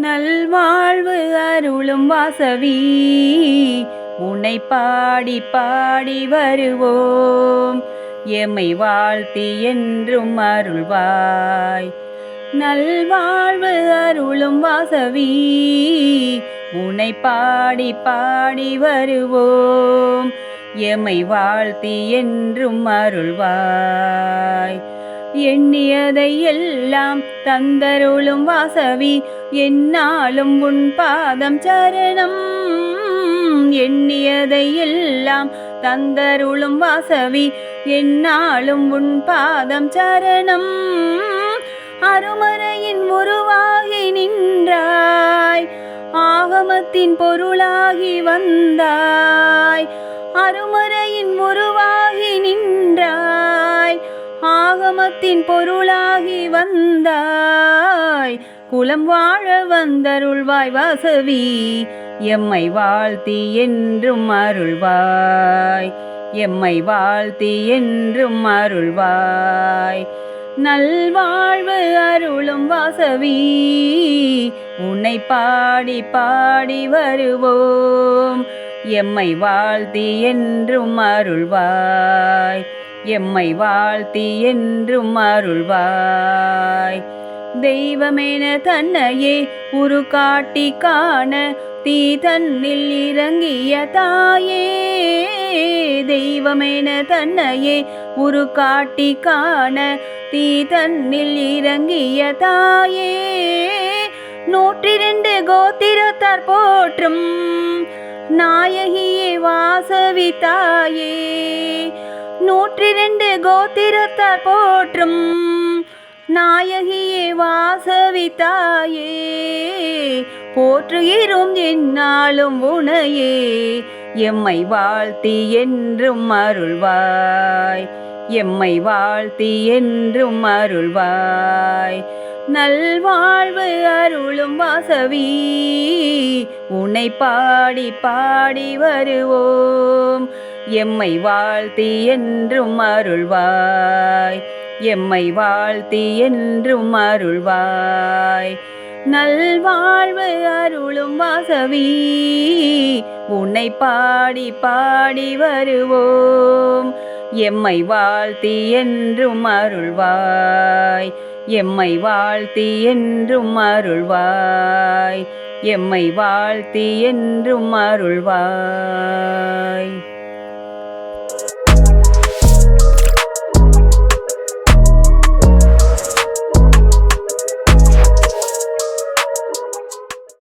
நல்வாழ்வு அருளும் வாசவி உன்னை பாடி பாடி வருவோம். எம்மை வாழ்த்தி என்றும் அருள்வாய். நல்வாழ்வு அருளும் வாசவி உன்னை பாடி பாடி வருவோம். எம்மை வாழ்த்தி என்றும் அருள்வாய். எண்ணியதை எல்லாம் தந்தருளும் வாசவி என்னாலும் உன் பாதம் சரணம். எண்ணியதை எல்லாம் தந்தருளும் வாசவி என்னாலும் உன் பாதம் சரணம். அருமறையின் உருவாகி நின்றாய் ஆகமத்தின் பொருளாகி வந்தாய். அருமறையின் உருவாகி நின்றாய் ஆகமத்தின் பொருளாகி வந்தாய். குலம் வாழ வந்தருள்வாய் வாசவி. எம்மை வாழ்த்தி என்றும் அருள்வாய். எம்மை வாழ்த்தி என்றும் அருள்வாய். நல்வாழ்வு அருளும் வாசவி. உன்னை பாடி பாடி வருவோம். எம்மை வாழ்த்தி என்றும் அருள்வாய். எம்மை வாழ்த்தி என்றும் அருள்வாய். தெய்வமென தன்னையே உரு காட்டி காண தீ தன்னில் இறங்கிய தாயே. தெய்வமென தன்னையே உரு காட்டி காண தீ தன்னில் இறங்கிய தாயே. நூற்றிரண்டு கோத்திரத்தார் போற்றும் நாயகியே வாசவி தாயே. நூற்றிரண்டு கோத்திரத்தார் போற்றும் நாயகியே வாசவி தாயே போற்றுகிறோம் என்னாலும் உனையே எம்மை வாழ்த்தி என்றும் அருள்வாய் எம்மை வாழ்த்தி என்றும் அருள்வாய். நல்வாழ்வு அருளும் வாசவி உன்னை பாடி பாடி வருவோம் எம்மை வாழ்த்தி என்றும் அருள்வாய். எம்மை வாழ்த்தி என்றும் அருள்வாய். நல்வாழ்வு அருளும் வாசவி உன்னை பாடி பாடி வருவோம். எம்மை வாழ்த்தி என்றும் அருள்வாய். எம்மை வாழ்த்தி என்றும் அருள்வாய். எம்மை வாழ்த்தி என்றும் அருள்வாய்.